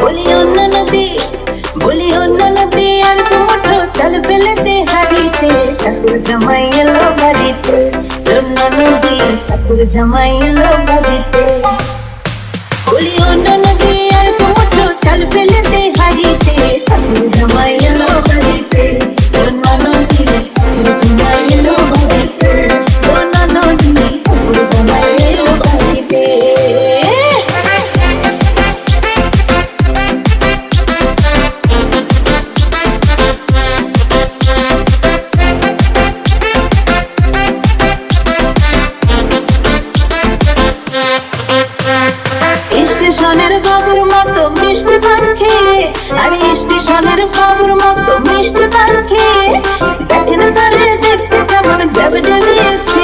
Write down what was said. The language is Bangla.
বলি অন্য নদী বলি অন্য বাড়িতে। অন্য বাড়িতে। আর স্টেশনের বাবুর মতো